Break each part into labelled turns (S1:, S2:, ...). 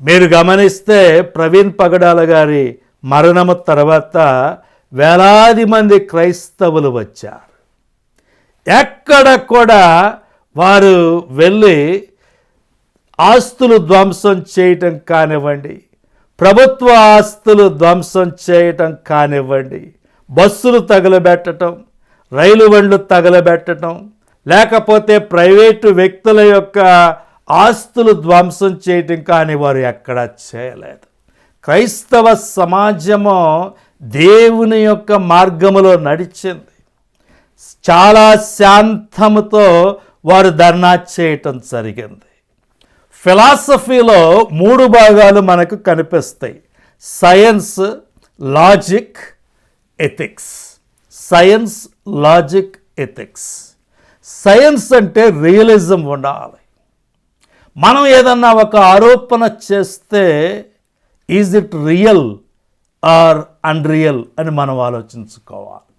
S1: మీరు గమనిస్తే ప్రవీణ్ పగడాల గారి మరణము తర్వాత వేలాది మంది క్రైస్తవులు వచ్చారు. ఎక్కడ కూడా వారు వెళ్ళి ఆస్తులు ధ్వంసం చేయటం కానివ్వండి ప్రభుత్వ ఆస్తులు ధ్వంసం చేయటం కానివ్వండి బస్సులు తగలబెట్టడం రైలు బండ్లు తగలబెట్టడం లేకపోతే ప్రైవేటు వ్యక్తుల యొక్క ఆస్తులు ధ్వంసం చేయటం కానీ వారు ఎక్కడా చేయలేదు. క్రైస్తవ సమాజము దేవుని యొక్క మార్గములో నడిచింది. చాలా శాంతముతో వారు ధర్నా చేయటం జరిగింది. ఫిలాసఫీలో మూడు భాగాలు మనకు కనిపిస్తాయి. Science logic ethics. Science logic ethics. Science అంటే రియలిజం ఉండాలి. మనం ఏదన్నా ఒక ఆరోపణ చేస్తే is it real or unreal అని మనం ఆలోచించుకోవాలి.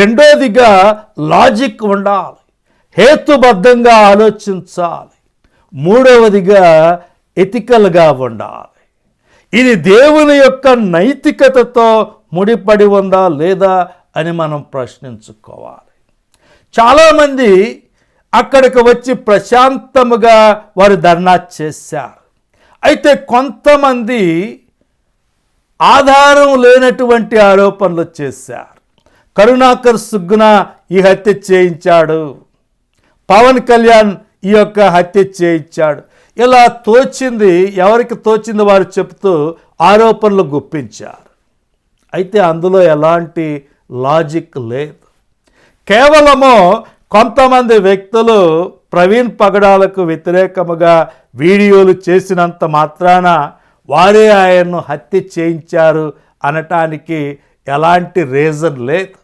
S1: రెండోదిగా లాజిక్ ఉండాలి. హేతుబద్ధంగా ఆలోచించాలి. మూడవదిగా ఎథికల్గా ఉండాలి. ఇది దేవుని యొక్క నైతికతతో ముడిపడి ఉందా లేదా అని మనం ప్రశ్నించుకోవాలి. చాలామంది అక్కడికి వచ్చి ప్రశాంతముగా వారు ధర్నా చేశారు. అయితే కొంతమంది ఆధారం లేనటువంటి ఆరోపణలు చేశారు. కరుణాకర్ సుగ్గున ఈ హత్య చేయించాడు. పవన్ కళ్యాణ్ ఈ యొక్క హత్య చేయించాడు. ఇలా తోచింది ఎవరికి తోచింది వారు చెప్తూ ఆరోపణలు గుప్పించారు. అయితే అందులో ఎలాంటి లాజిక్ లేదు. కేవలము కొంతమంది వ్యక్తులు ప్రవీణ్ పగడాలకు వ్యతిరేకముగా వీడియోలు చేసినంత మాత్రాన వారే ఆయన్ను హత్య చేయించారు అనటానికి ఎలాంటి రీజన్ లేదు.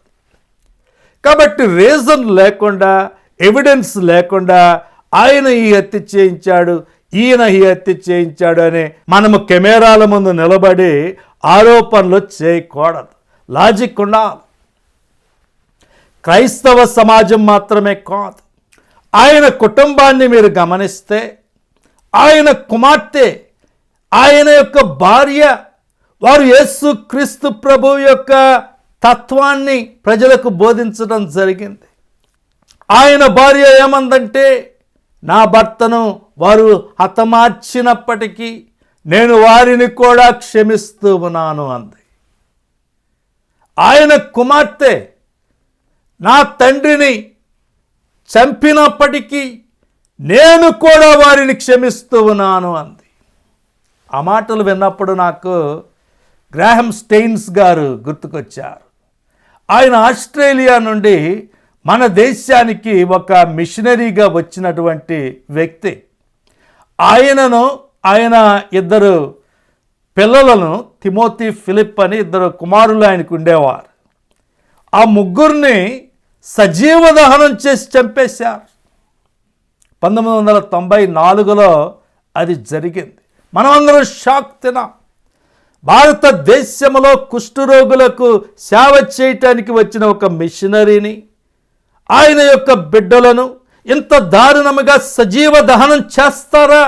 S1: కాబట్టి రీజన్ లేకుండా ఎవిడెన్స్ లేకుండా ఆయన ఈ హత్య చేయించాడు ఈయన ఈ హత్య చేయించాడు అని మనము కెమెరాల ముందు నిలబడి ఆరోపణలు చేయకూడదు. లాజిక్ ఉండాలి. క్రైస్తవ సమాజం మాత్రమే కాదు. ఆయన కుటుంబాన్ని మీరు గమనిస్తే ఆయన కుమార్తె ఆయన యొక్క భార్య వారు యేసు క్రీస్తు ప్రభు యొక్క తత్వాన్ని ప్రజలకు బోధించడం జరిగింది. ఆయన భార్య ఏమందంటే నా భర్తను వారు హతమార్చినప్పటికీ నేను వారిని కూడా క్షమిస్తూ ఉన్నాను అంది. ఆయన కుమార్తె నా తండ్రిని చంపినప్పటికీ నేను కూడా వారిని క్షమిస్తూ ఉన్నాను అంది. ఆ మాటలు విన్నప్పుడు నాకు గ్రాహం స్టెయిన్స్ గారు గుర్తుకొచ్చారు. ఆయన ఆస్ట్రేలియా నుండి మన దేశానికి ఒక మిషనరీగా వచ్చినటువంటి వ్యక్తి. ఆయనను ఆయన ఇద్దరు పిల్లలను తిమోతి ఫిలిప్ అని ఇద్దరు కుమారులు ఆయనకు ఉండేవారు. ఆ ముగ్గురిని సజీవ దహనం చేసి చంపేశారు. పంతొమ్మిది వందల తొంభై నాలుగులో అది జరిగింది. మనమందరం షాక్ తినాం భారతదేశంలో కుష్ఠరోగులకు సేవ చేయటానికి వచ్చిన ఒక మిషనరీని ఆయన యొక్క బిడ్డలను ఇంత దారుణముగా సజీవ దహనం చేస్తారా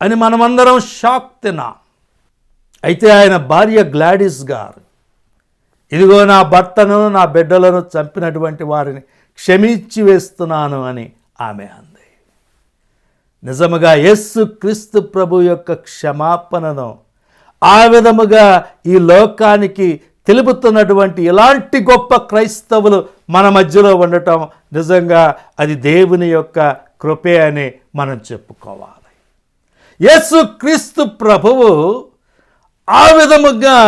S1: అని మనమందరం షాక్ తిన్నాం. అయితే ఆయన భార్య గ్లాడిస్ గారు ఇదిగో నా భర్తను నా బిడ్డలను చంపినటువంటి వారిని క్షమించి వేస్తున్నాను అని ఆమె అంది. నిజముగా యస్సు క్రీస్తు ప్రభు యొక్క క్షమాపణను ఆ విధముగా ఈ లోకానికి తెలుపుతున్నటువంటి ఇలాంటి గొప్ప క్రైస్తవులు మన మధ్యలో ఉండటం నిజంగా అది దేవుని యొక్క కృపే అని మనం చెప్పుకోవాలి. యేసు క్రీస్తు ప్రభువు ఆ విధముగా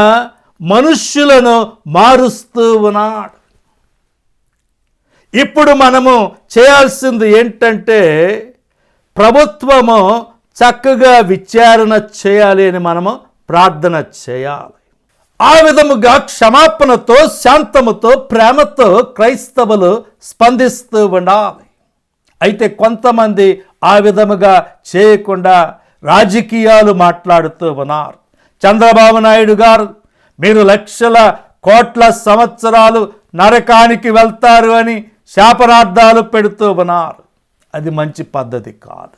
S1: మనుష్యులను మారుస్తూ ఉన్నాడు. ఇప్పుడు మనము చేయాల్సింది ఏంటంటే ప్రభుత్వము చక్కగా విచారణ చేయాలి అని మనము ప్రార్థన చేయాలి. ఆ విధముగా క్షమాపణతో శాంతముతో ప్రేమతో క్రైస్తవులు స్పందిస్తూ ఉండాలి. అయితే కొంతమంది ఆ విధముగా చేయకుండా రాజకీయాలు మాట్లాడుతూ ఉన్నారు. చంద్రబాబు నాయుడు గారు మీరు లక్షల కోట్ల సంవత్సరాలు నరకానికి వెళ్తారు అని శాపనార్థాలు పెడుతూ ఉన్నారు. అది మంచి పద్ధతి కాదు.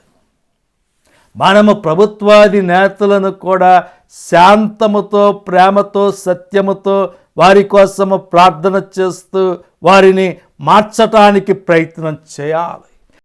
S1: మనము ప్రభుత్వాది నేతలను కూడా శాంతముతో ప్రేమతో సత్యముతో వారి కోసము ప్రార్థన చేస్తూ వారిని మార్చటానికి ప్రయత్నం చేయాలి.